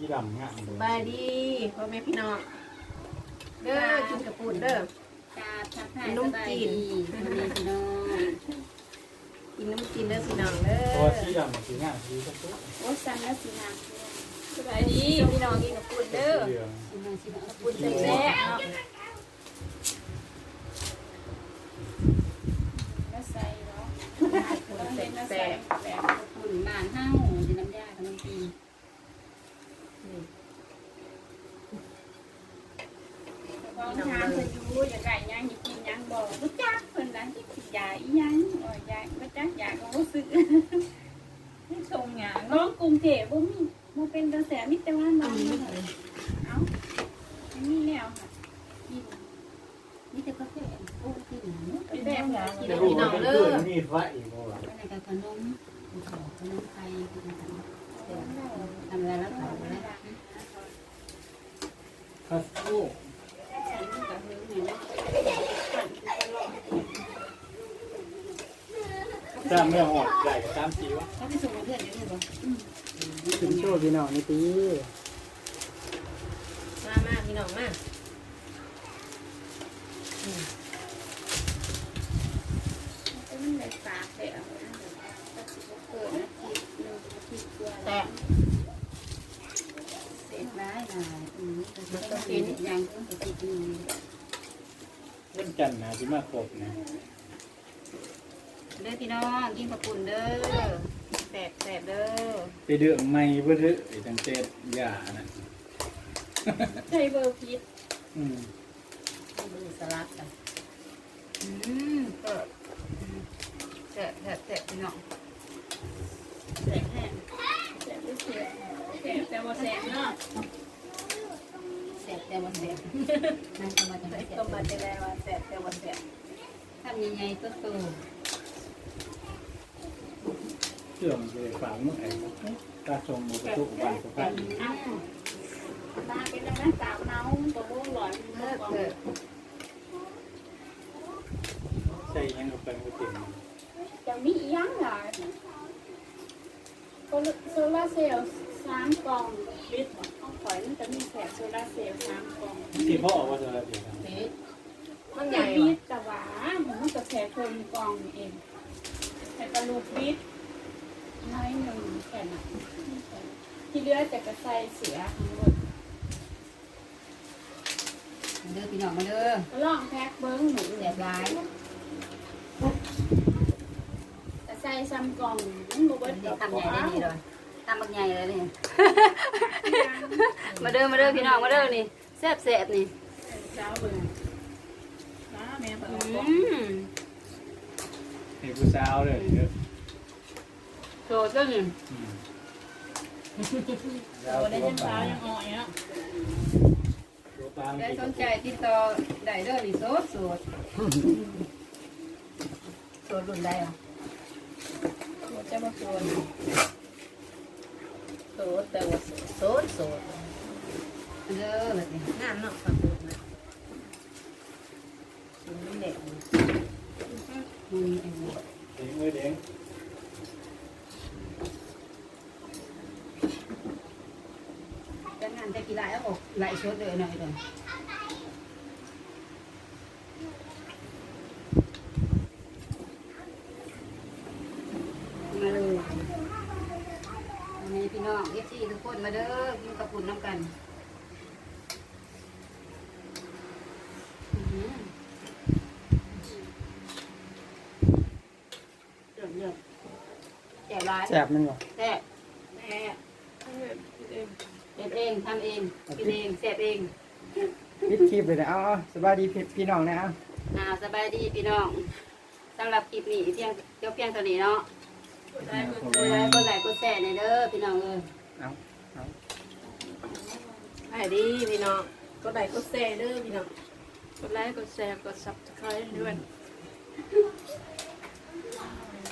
อีดำงามเลยบายดีพ่อแม่พี่น้อง เด้อกินกระปุ่นเด้อจ้าทักทายนุ่มสบายจีนดีสวัสดีพี่น้องกินน้ำกินเด้อพี่น้องเด้เพอราะว่าสีดำสีงามสีสักตัวโอ้สันแล้วสีน้สบายดีพี่น้องกินกระปุ่นเด้อเหลืองำสีน้ำสีน้ำปุ่นแซ่บๆเนาะแล้วใส่เนาะแล้วเห็นแล้วใส่แบบปุ่นบานห้าวสีน้ำยาขนมจี นพอทานเพิ่นอยู่อยากได้หยังอยากกินหยังบอกบ่จักเพิ่นนั้นสิกินยาอีหยังอ๋อยาบ่จักยาก็บ่ซื้อชงหยังน้องกรุงเทพบ่มีบ่เป็นกระแสมีแต่ว่าน้องบ่ได้เอ้าอันนี้แล้วค่ะกินนี่แต่กาแฟโอ้กินเนาะกาแฟหากินจะแล้วรู้พี่น้ว่าองเป็นเด้เพื่ออนมีไฟอีกบ่วะอันนี้ก็ขนมขนมไทยทำอะไรแล้วขายแล้วคัสโต้ ตามเรื่องออกใหญ่กับตามสีวะเขาไปส่งเพื่อนได้ไหมกินโชว์พี่น้องนี่ตีมามาพี่น้องมาเลยฝากอาเปิดนะทีหนึ่งทีตัวแต่เสร็จร้ายลายอืมแต่ก็เห็นอย่างเพิ่งไปติดอยู่เล่นกันนะที่มาครบนะ เด้อพี่น้องกินกระปุ่นเด้อแซ่บแซ่บเด้อไปเดือดไม่เพื่อเดือดไอ้ตั้งเจ็ดยานะใช้เบอร์พิษอืมดูสลัดกันอืมเปิดแสบแสบแสบพี่น้องแสบแห้งแสบด้วยแสบแสบแต่ว่าแสบเนาะแสบแต่ว่าแสบนั่นก็มาจากแสก็บมาจะได้ว่าแซ่บแต่ว่าแซ่บทำยังไงก็โต เชื่อมเลยฝากมือไอ้ตาชมมือประตูวันสุภาพอ้าวตาเป็นดังนั้นสาวเนาตัวลูกหลอนเลิเลิกกเถเถอะอะใช่ยังกับเป็นมือติ่งจะมีอีหยังหลายโซลาร์เซลล์สามกล่องลิตรต้องข่อยมันจะมีแสงโซลาร์เซลล์สามกล่องที่พ่อออกว่าจะอะไรดีครับเด็ดมันใหใหญ่ญ่บิว่ะดแต่ว่ามันจะแค่เพิ่มกล่องเองแต่กระลูกบิด น้อยหนึ่งแค่นั้นที่เหลือจะกระใส่เสือทั้งหมดเด้อพี่น้องมาเด้อลองแพ็คเบิ้งหนูเสียบร้ายกระใส่ซ้ำกล่องมันบ่เบิดดอกทำใหญ่ได้ดีเลยทำบักใหญ่เลยนี่มามาเด้อมาเด้อพี่น้องมาเด้อนี่แซ่บแซ่บนี่เช้าเบิ่งนะแม่เปิดอืมให้ผู้สาวเลยเยอะโชว์เจ้านี่อืมโอ้ได้ยังเช้ายังอ่อยเนาะตัวตามได้สนใจติดต่อได้เด้อนี่โสดโสดโสดรุ่นใดอะหัวจะมาโกนโสดแต่ว่าโสดโสดมาเด้อแบบนี้งามเนาะฝักบุญนะกินน้ำเด็กมืออันนี้เด้งมือเด้ง จังงานแต่กี่ไร่ เอาอกไล่ชดเลยหน่อยเด้อมาเลยวันนี้พี่น้องเอฟซีทุกคนมาเด้อกินกระปุ่นน้ำกันอื้อหือเดือดเดือดแจ่บร้ายแซ่บมันบ่แซ่บ แม่เออเออ เป็นเองทำเองกินเองแซ่บเองปิดคลิปเลยนะเอาเอาสบายดีพี่พี่น้องนะเอาอ่าสบายดีพี่น้องสำหรับคลิปนี้เพียงเดี๋ยวเพียงเท่านี้เนาะได้เบิ่งกดไลค์กดไลค์กดแชร์ในอยเด้อพี่น้องเอ้ยเอาเอาไปดีพี่น้องก็ได้ก็แซ่เด้อพี่น้อง กดไลค์กดแชร์กด subscribe ด้วย